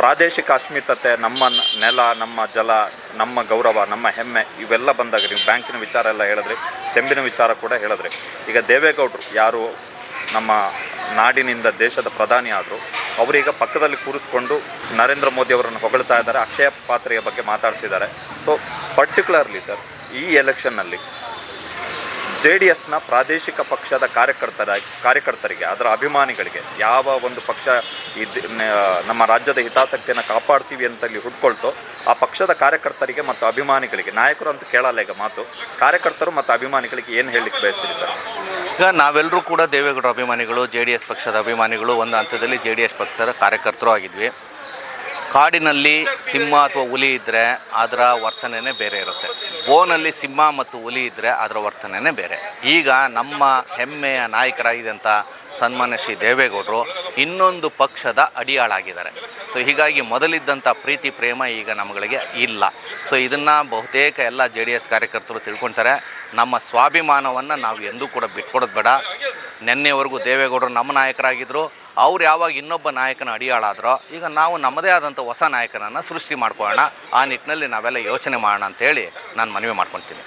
ಪ್ರಾದೇಶಿಕ ಅಸ್ಮಿತತೆ, ನಮ್ಮ ನೆಲ, ನಮ್ಮ ಜಲ, ನಮ್ಮ ಗೌರವ, ನಮ್ಮ ಹೆಮ್ಮೆ, ಇವೆಲ್ಲ ಬಂದಾಗ ನೀವು ಬ್ಯಾಂಕಿನ ವಿಚಾರ ಎಲ್ಲ ಹೇಳಿದ್ರಿ, ಚೆಂಬಿನ ವಿಚಾರ ಕೂಡ ಹೇಳಿದ್ರಿ. ಈಗ ದೇವೇಗೌಡರು ಯಾರು ನಮ್ಮ ನಾಡಿನಿಂದ ದೇಶದ ಪ್ರಧಾನಿ ಆದರು, ಅವರೀಗ ಪಕ್ಕದಲ್ಲಿ ಕೂರಿಸ್ಕೊಂಡು ನರೇಂದ್ರ ಮೋದಿ ಅವರನ್ನು ಹೊಗಳ್ತಾ ಇದ್ದಾರೆ, ಅಕ್ಷಯ ಪಾತ್ರೆಯ ಬಗ್ಗೆ ಮಾತಾಡ್ತಿದ್ದಾರೆ. ಸೊ ಪರ್ಟಿಕ್ಯುಲರ್ಲಿ ಸರ್ ಈ ಎಲೆಕ್ಷನ್ನಲ್ಲಿ ಜೆ ಡಿ ಎಸ್ನ ಪ್ರಾದೇಶಿಕ ಪಕ್ಷದ ಕಾರ್ಯಕರ್ತರ ಕಾರ್ಯಕರ್ತರಿಗೆ, ಅದರ ಅಭಿಮಾನಿಗಳಿಗೆ ಯಾವ ಒಂದು ಪಕ್ಷ ಇದ್ ನಮ್ಮ ರಾಜ್ಯದ ಹಿತಾಸಕ್ತಿಯನ್ನು ಕಾಪಾಡ್ತೀವಿ ಅಂತಲ್ಲಿ ಹುಡ್ಕೊಳ್ತೋ, ಆ ಪಕ್ಷದ ಕಾರ್ಯಕರ್ತರಿಗೆ ಮತ್ತು ಅಭಿಮಾನಿಗಳಿಗೆ, ನಾಯಕರು ಅಂತ ಕೇಳಲ್ಲ ಈಗ ಮಾತು, ಕಾರ್ಯಕರ್ತರು ಮತ್ತು ಅಭಿಮಾನಿಗಳಿಗೆ ಏನು ಹೇಳಲಿಕ್ಕೆ ಬಯಸ್ತೀರಿ ಸರ್? ಈಗ ನಾವೆಲ್ಲರೂ ಕೂಡ ದೇವೇಗೌಡರ ಅಭಿಮಾನಿಗಳು ಜೆ ಎಸ್ ಪಕ್ಷದ ಅಭಿಮಾನಿಗಳು, ಒಂದು ಹಂತದಲ್ಲಿ ಜೆ ಡಿ ಎಸ್ ಪಕ್ಷದ ಕಾರ್ಯಕರ್ತರು ಆಗಿದ್ವಿ. ಕಾಡಿನಲ್ಲಿ ಸಿಂಹ ಅಥವಾ ಹುಲಿ ಇದ್ದರೆ ಅದರ ವರ್ತನೆನೇ ಬೇರೆ ಇರುತ್ತೆ. ಬೋನಲ್ಲಿ ಸಿಂಹ ಮತ್ತು ಹುಲಿ ಇದ್ದರೆ ಅದರ ವರ್ತನೆನೇ ಬೇರೆ. ಈಗ ನಮ್ಮ ಹೆಮ್ಮೆಯ ನಾಯಕರಾಗಿದ್ದಂಥ ಸನ್ಮಾನ್ಯ ಶ್ರೀ ದೇವೇಗೌಡರು ಇನ್ನೊಂದು ಪಕ್ಷದ ಅಡಿಯಾಳಾಗಿದ್ದಾರೆ. ಸೊ ಹೀಗಾಗಿ ಮೊದಲಿದ್ದಂಥ ಪ್ರೀತಿ, ಪ್ರೇಮ ಈಗ ನಮಗಳಿಗೆ ಇಲ್ಲ. ಸೊ ಇದನ್ನು ಬಹುತೇಕ ಎಲ್ಲ ಜೆ ಡಿ ಎಸ್ ಕಾರ್ಯಕರ್ತರು ತಿಳ್ಕೊಳ್ತಾರೆ ನಮ್ಮ ಸ್ವಾಭಿಮಾನವನ್ನು ನಾವು ಎಂದೂ ಕೂಡ ಬಿಟ್ಕೊಡೋದು ಬೇಡ. ನಿನ್ನೆವರೆಗೂ ದೇವೇಗೌಡರು ನಮ್ಮ ನಾಯಕರಾಗಿದ್ದರು ಅವ್ರು ಯಾವಾಗ ಇನ್ನೊಬ್ಬ ನಾಯಕನ ಅಡಿಯಾಳಾದ್ರೋ, ಈಗ ನಾವು ನಮ್ಮದೇ ಆದಂಥ ಹೊಸ ನಾಯಕನನ್ನು ಸೃಷ್ಟಿ ಮಾಡ್ಕೊಳ್ಳೋಣ. ಆ ನಿಟ್ಟಿನಲ್ಲಿ ನಾವೆಲ್ಲ ಯೋಚನೆ ಮಾಡೋಣ ಅಂತೇಳಿ ನಾನು ಮನವಿ ಮಾಡ್ಕೊತೀನಿ.